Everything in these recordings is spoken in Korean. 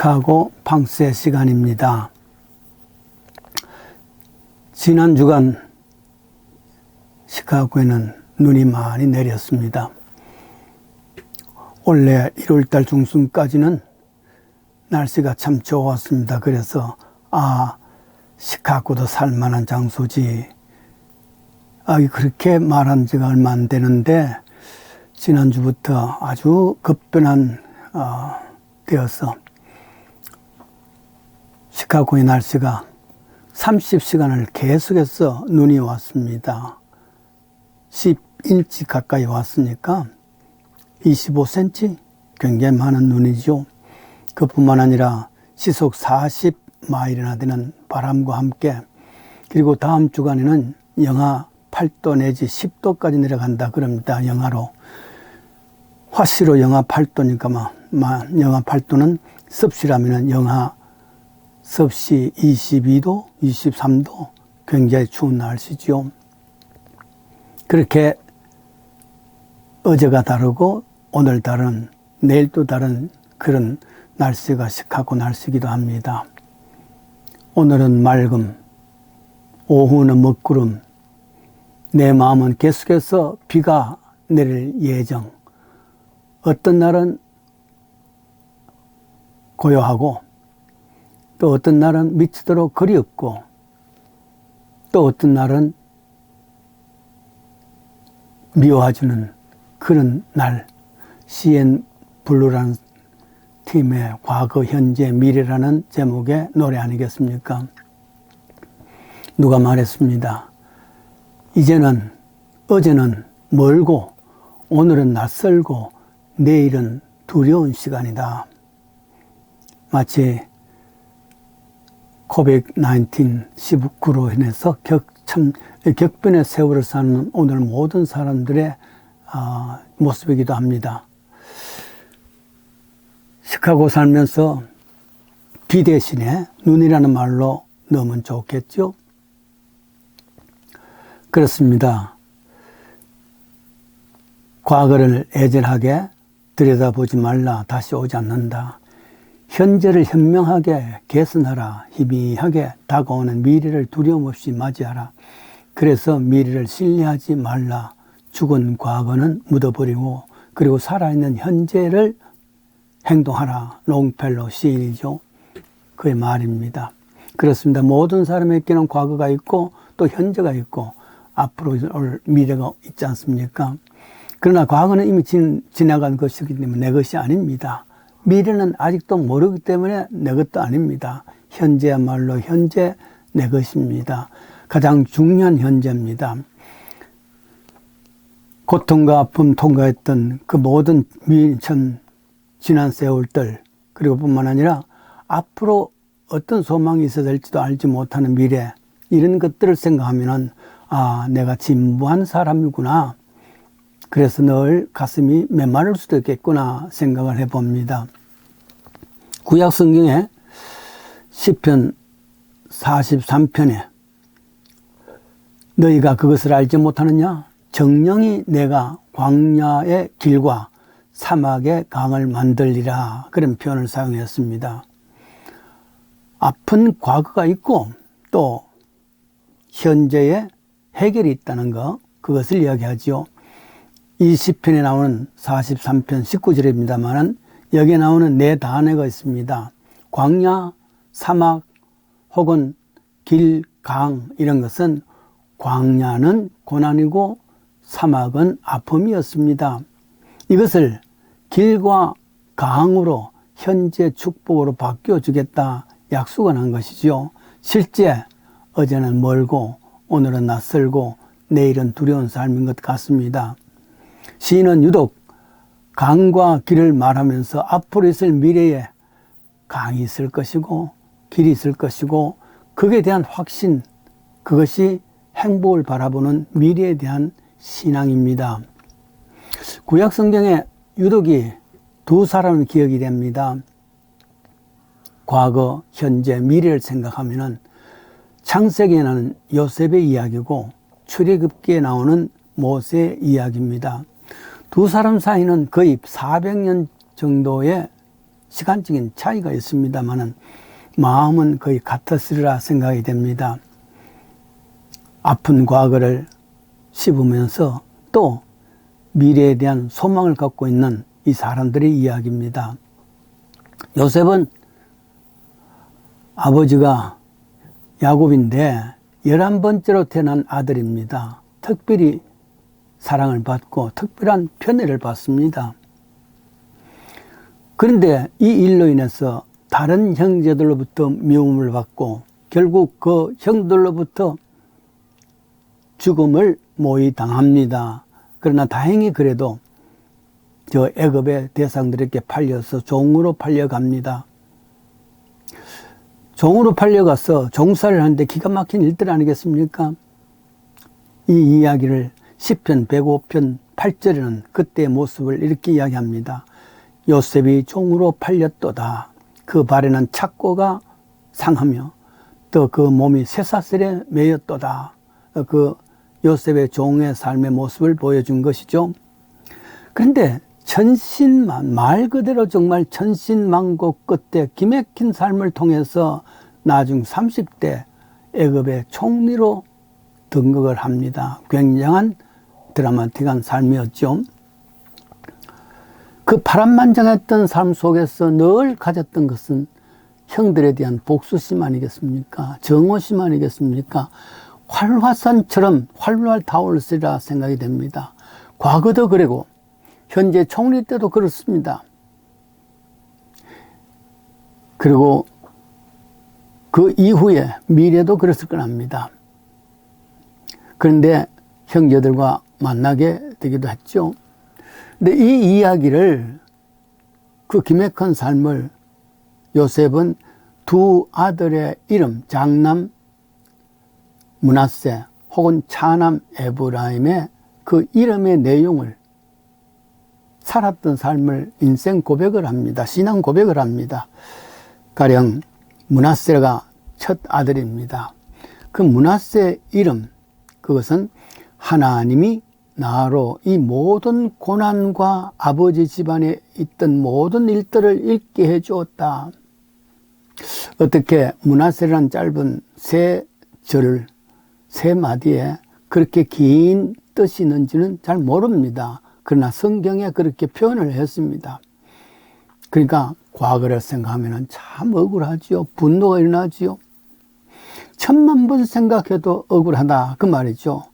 시카고 팡스의 시간입니다. 지난 주간 시카고에는 눈이 많이 내렸습니다. 원래 1월달 중순까지는 날씨가 참 좋았습니다. 그래서 아 시카고도 살만한 장소지. 아 그렇게 말한 지가 얼마 안 되는데 지난주부터 아주 급변한 어, 되어서 시카고의 날씨가 30시간을 계속해서 눈이 왔습니다. 10인치 가까이 왔으니까 25cm 굉장히 많은 눈이죠. 그뿐만 아니라 시속 40마일이나 되는 바람과 함께 그리고 다음 주간에는 영하 8도 내지 10도까지 내려간다 그럽니다. 영하로. 화씨로 영하 8도니까 막, 막 영하 8도는 습시라면 영하 섭씨 22도, 23도 굉장히 추운 날씨죠. 그렇게 어제가 다르고 오늘 다른 내일 또 다른 그런 날씨가 시카고 날씨기도 합니다. 오늘은 맑음, 오후는 먹구름, 내 마음은 계속해서 비가 내릴 예정. 어떤 날은 고요하고 또 어떤 날은 미치도록 그리웠고 또 어떤 날은 미워해주는 그런 날 CN 블루라는 팀의 과거, 현재, 미래라는 제목의 노래 아니겠습니까? 누가 말했습니다. 이제는 어제는 멀고 오늘은 낯설고 내일은 두려운 시간이다. 마치 코빅-19 19로 인해서 격, 참, 격변의 세월을 사는 오늘 모든 사람들의 어, 모습이기도 합니다. 시카고 살면서 비 대신에 눈이라는 말로 넣으면 좋겠죠? 그렇습니다. 과거를 애절하게 들여다보지 말라. 다시 오지 않는다. 현재를 현명하게 개선하라. 희미하게 다가오는 미래를 두려움 없이 맞이하라. 그래서 미래를 신뢰하지 말라. 죽은 과거는 묻어버리고 그리고 살아있는 현재를 행동하라. 롱펠로 시인이죠. 그의 말입니다. 그렇습니다. 모든 사람에게는 과거가 있고 또 현재가 있고 앞으로 올 미래가 있지 않습니까? 그러나 과거는 이미 진, 지나간 것이기 때문에 내 것이 아닙니다. 미래는 아직도 모르기 때문에 내 것도 아닙니다. 현재야말로 현재 내 것입니다. 가장 중요한 현재입니다. 고통과 아픔 통과했던 그 모든 미천 지난 세월들 그리고 뿐만 아니라 앞으로 어떤 소망이 있어야 될지도 알지 못하는 미래 이런 것들을 생각하면은 아 내가 진부한 사람이구나 그래서 늘 가슴이 메마를 수도 있겠구나 생각을 해봅니다. 구약 성경에 시편 43편에 너희가 그것을 알지 못하느냐? 정령이 내가 광야의 길과 사막의 강을 만들리라 그런 표현을 사용했습니다. 아픈 과거가 있고 또 현재의 해결이 있다는 것 그것을 이야기하지요. 이 시편에 나오는 43편 19절입니다만은 여기에 나오는 네 단어가 있습니다. 광야, 사막 혹은 길, 강 이런 것은 광야는 고난이고 사막은 아픔이었습니다. 이것을 길과 강으로 현재 축복으로 바뀌어 주겠다 약속을 한 것이죠. 실제 어제는 멀고 오늘은 낯설고 내일은 두려운 삶인 것 같습니다. 시인은 유독 강과 길을 말하면서 앞으로 있을 미래에 강이 있을 것이고 길이 있을 것이고 그에 대한 확신 그것이 행복을 바라보는 미래에 대한 신앙입니다. 구약 성경에 유독이 두 사람은 기억이 됩니다. 과거, 현재, 미래를 생각하면은 창세기에 나는 요셉의 이야기고 출애굽기에 나오는 모세의 이야기입니다. 두 사람 사이는 거의 400년 정도의 시간적인 차이가 있습니다만은 마음은 거의 같았으리라 생각이 됩니다. 아픈 과거를 씹으면서 또 미래에 대한 소망을 갖고 있는 이 사람들의 이야기입니다. 요셉은 아버지가 야곱인데 열한 번째로 태어난 아들입니다. 특별히 사랑을 받고 특별한 편애를 받습니다. 그런데 이 일로 인해서 다른 형제들로부터 미움을 받고 결국 그 형들로부터 죽음을 모의 당합니다. 그러나 다행히 그래도 저 애굽의 대상들에게 팔려서 종으로 팔려갑니다. 종으로 팔려가서 종사를 하는데 기가 막힌 일들 아니겠습니까? 이 이야기를 10편 105편 8절에는 그때의 모습을 이렇게 이야기합니다. 요셉이 종으로 팔렸도다. 그 발에는 착고가 상하며 또 그 몸이 쇠사슬에 매였도다. 그 요셉의 종의 삶의 모습을 보여준 것이죠. 그런데 천신만 말 그대로 정말 천신만고 끝에 기맥힌 삶을 통해서 나중 30대 애굽의 총리로 등극을 합니다. 굉장한 드라마틱한 삶이었죠. 그 파란만장했던 삶 속에서 늘 가졌던 것은 형들에 대한 복수심 아니겠습니까? 정오심 아니겠습니까? 활화산처럼 활활 타올으리라 생각이 됩니다. 과거도 그리고 현재 총리 때도 그렇습니다. 그리고 그 이후에 미래도 그랬을 거랍니다. 그런데 형제들과 만나게 되기도 했죠. 근데 이 이야기를 그 기맥한 삶을 요셉은 두 아들의 이름 장남 문하세 혹은 차남 에브라임의 그 이름의 내용을 살았던 삶을 인생 고백을 합니다. 신앙 고백을 합니다. 가령 문하세가 첫 아들입니다. 그 문하세 이름 그것은 하나님이 나로 이 모든 고난과 아버지 집안에 있던 모든 일들을 읽게 해 주었다. 어떻게 문하세라는 짧은 세 절을 세 마디에 그렇게 긴 뜻이 있는지는 잘 모릅니다. 그러나 성경에 그렇게 표현을 했습니다. 그러니까 과거를 생각하면 참 억울하지요. 분노가 일어나지요. 천만 번 생각해도 억울하다. 그 말이죠.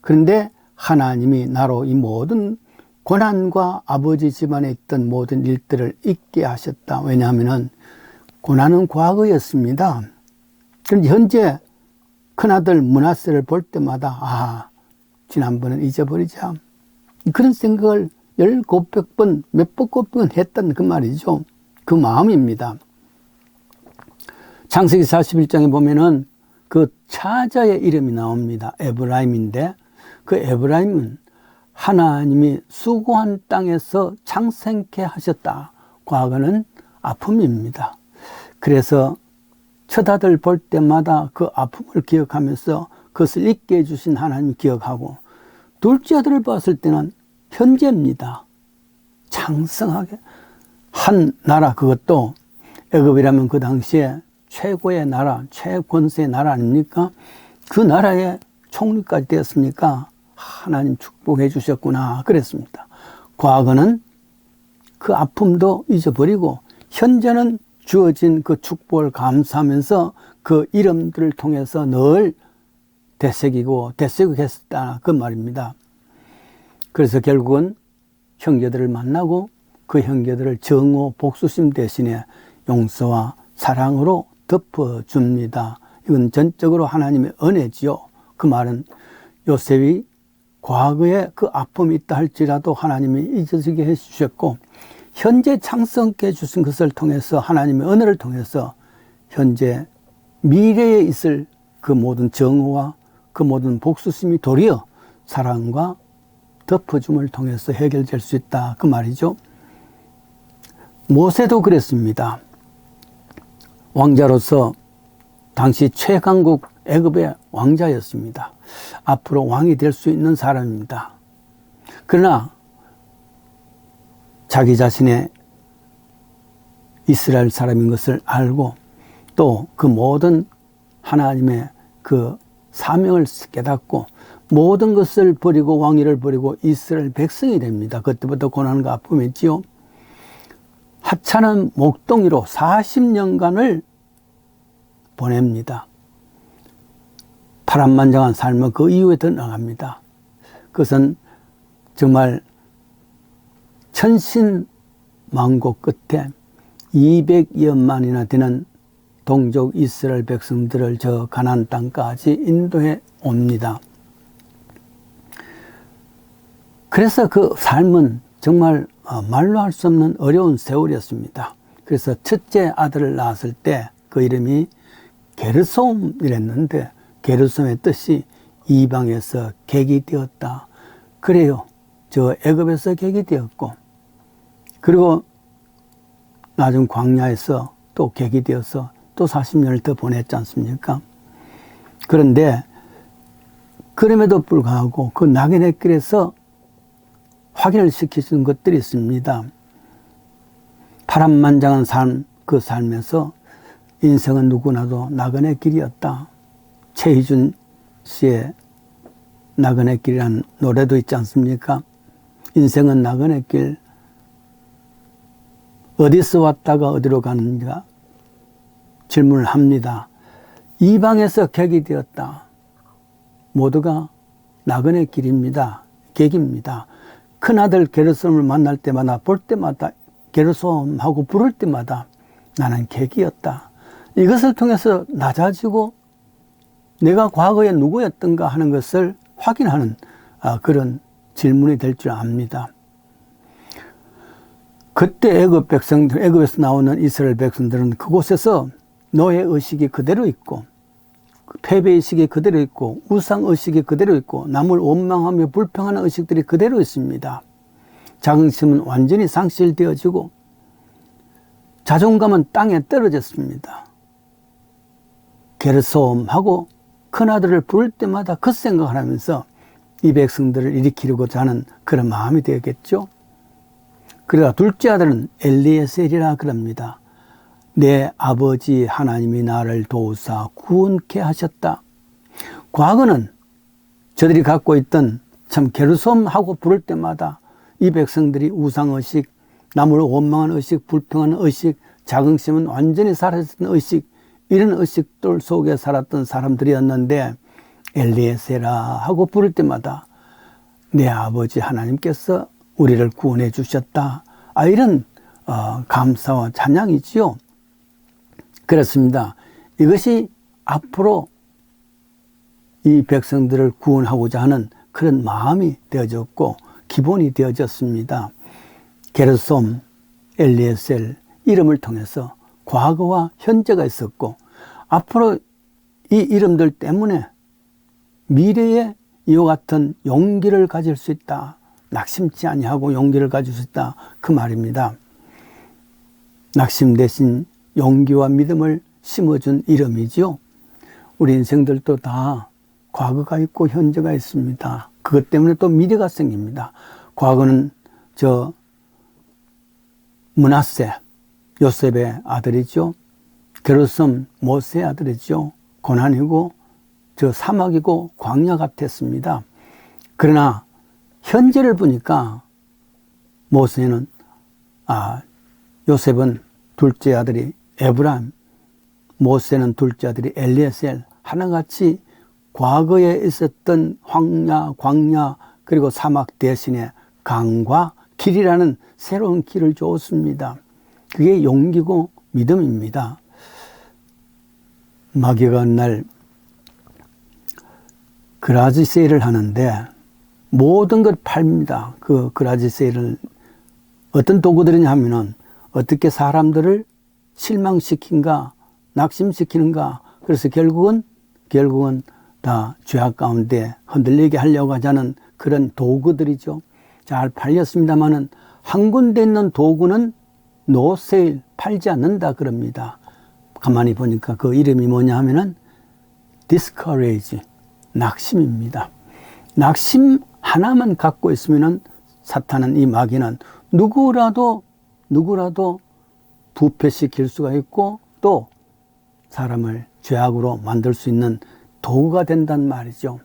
그런데 하나님이 나로 이 모든 고난과 아버지 집안에 있던 모든 일들을 잊게 하셨다. 왜냐하면 고난은 과거였습니다. 그런데 현재 큰아들 문하세를 볼 때마다 아 지난번은 잊어버리자 그런 생각을 열곱백 번, 몇백 번 했던 그 말이죠. 그 마음입니다. 창세기 41장에 보면은 그 차자의 이름이 나옵니다. 에브라임인데 그 에브라임은 하나님이 수고한 땅에서 창생케 하셨다. 과거는 아픔입니다. 그래서 첫 아들 볼 때마다 그 아픔을 기억하면서 그것을 잊게 해주신 하나님 기억하고 둘째 아들을 봤을 때는 현재입니다. 창성하게 한 나라 그것도 애굽이라면 그 당시에 최고의 나라, 최권세의 나라 아닙니까? 그 나라의 총리까지 되었습니까? 하나님 축복해 주셨구나 그랬습니다. 과거는 그 아픔도 잊어버리고 현재는 주어진 그 축복을 감사하면서 그 이름들을 통해서 늘 되새기고 되새기겠다 그 말입니다. 그래서 결국은 형제들을 만나고 그 형제들을 정오 복수심 대신에 용서와 사랑으로 덮어줍니다. 이건 전적으로 하나님의 은혜지요. 그 말은 요셉이 과거에 그 아픔이 있다 할지라도 하나님이 잊어지게 해주셨고 현재 창성케 해주신 것을 통해서 하나님의 은혜를 통해서 현재 미래에 있을 그 모든 정오와 그 모든 복수심이 도리어 사랑과 덮어줌을 통해서 해결될 수 있다. 그 말이죠. 모세도 그랬습니다. 왕자로서 당시 최강국 애굽의 왕자였습니다. 앞으로 왕이 될 수 있는 사람입니다. 그러나 자기 자신의 이스라엘 사람인 것을 알고 또 그 모든 하나님의 그 사명을 깨닫고 모든 것을 버리고 왕위를 버리고 이스라엘 백성이 됩니다. 그때부터 고난과 아픔이 있지요. 하찮은 목동이로 40년간을 보냅니다. 파란만장한 삶은 그 이후에 더 나갑니다. 그것은 정말 천신만고 끝에 200여만이나 되는 동족 이스라엘 백성들을 저 가난 땅까지 인도해 옵니다. 그래서 그 삶은 정말 어, 말로 할 수 없는 어려운 세월이었습니다. 그래서 첫째 아들을 낳았을 때 그 이름이 게르솜이랬는데 게르솜의 뜻이 이방에서 객이 되었다. 그래요. 저 애굽에서 객이 되었고 그리고 나중 광야에서 또 객이 되어서 또 40년을 더 보냈지 않습니까? 그런데 그럼에도 불구하고 그 낙인의 길에서 확인을 시키는 것들이 있습니다. 파란만장한 삶, 그 삶에서 인생은 누구나도 나그네 길이었다. 최희준 씨의 나그네 길이라는 노래도 있지 않습니까? 인생은 나그네 길. 어디서 왔다가 어디로 가는가 질문을 합니다. 이방에서 객이 되었다. 모두가 나그네 길입니다. 객입니다. 큰아들 게르솜을 만날 때마다 볼 때마다 게르솜하고 부를 때마다 나는 객이었다. 이것을 통해서 낮아지고 내가 과거에 누구였던가 하는 것을 확인하는 아, 그런 질문이 될 줄 압니다. 그때 애굽 백성들, 애굽에서 나오는 이스라엘 백성들은 그곳에서 노예 의식이 그대로 있고 패배 의식이 그대로 있고 우상 의식이 그대로 있고 남을 원망하며 불평하는 의식들이 그대로 있습니다. 자긍심은 완전히 상실되어지고 자존감은 땅에 떨어졌습니다. 게르솜하고 큰아들을 부를 때마다 그 생각을 하면서 이 백성들을 일으키려고자 하는 그런 마음이 되었겠죠. 그러다 둘째 아들은 엘리에셀이라 그럽니다. 내 아버지 하나님이 나를 도우사 구원케 하셨다. 과거는 저들이 갖고 있던 참 게르솜하고 부를 때마다 이 백성들이 우상의식, 남을 원망하는 의식, 불평하는 의식, 자긍심은 완전히 사라졌던 의식, 이런 의식들 속에 살았던 사람들이었는데 엘리에세라 하고 부를 때마다 내 아버지 하나님께서 우리를 구원해 주셨다. 아, 이런 어, 감사와 찬양이지요. 그렇습니다. 이것이 앞으로 이 백성들을 구원하고자 하는 그런 마음이 되어졌고 기본이 되어졌습니다. 게르솜, 엘리에셀 이름을 통해서 과거와 현재가 있었고 앞으로 이 이름들 때문에 미래에 이와 같은 용기를 가질 수 있다. 낙심치 아니하고 용기를 가질 수 있다. 그 말입니다. 낙심 대신 용기와 믿음을 심어준 이름이지요. 우리 인생들도 다 과거가 있고 현재가 있습니다. 그것 때문에 또 미래가 생깁니다. 과거는 저 문하세 요셉의 아들이죠. 게르솜 모세의 아들이죠. 고난이고 저 사막이고 광야 같았습니다. 그러나 현재를 보니까 모세는 아 요셉은 둘째 아들이 에브람, 모세는 둘째 아들이 엘리에셀 하나같이 과거에 있었던 황야, 광야 그리고 사막 대신에 강과 길이라는 새로운 길을 줬습니다. 그게 용기고 믿음입니다. 마귀가 날 그라지 세일을 하는데 모든 걸 팔립니다. 그 그라지 세일을 어떤 도구들이냐 하면은 어떻게 사람들을 실망시킨가, 낙심시키는가. 그래서 결국은, 결국은 다 죄악 가운데 흔들리게 하려고 하자는 그런 도구들이죠. 잘 팔렸습니다만은 한 군데 있는 도구는 노세일 팔지 않는다 그럽니다. 가만히 보니까 그 이름이 뭐냐 하면은 discourage, 낙심입니다. 낙심 하나만 갖고 있으면은 사탄은 이 마귀는 누구라도 누구라도 부패시킬 수가 있고 또 사람을 죄악으로 만들 수 있는 도구가 된단 말이죠.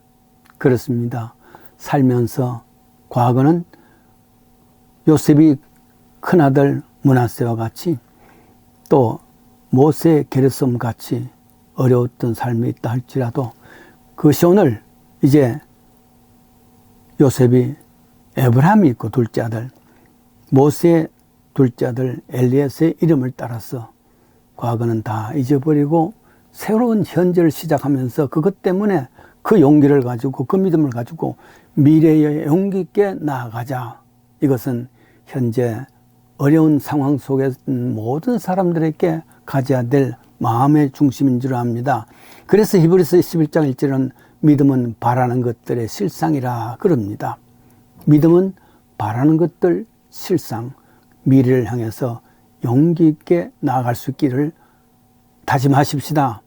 그렇습니다. 살면서 과거는 요셉이 큰아들 문하세와 같이 또 모세 게르솜 같이 어려웠던 삶이 있다 할지라도 그것이 오늘 이제 요셉이 에브라함이 있고 둘째 아들 모세의 둘째 아들 엘리에스의 이름을 따라서 과거는 다 잊어버리고 새로운 현재를 시작하면서 그것 때문에 그 용기를 가지고 그 믿음을 가지고 미래에 용기 있게 나아가자. 이것은 현재 어려운 상황 속에 모든 사람들에게 가져야 될 마음의 중심인 줄 압니다. 그래서 히브리서 11장 1절은 믿음은 바라는 것들의 실상이라 그럽니다. 믿음은 바라는 것들 실상, 미래를 향해서 용기 있게 나아갈 수 있기를 다짐하십시다.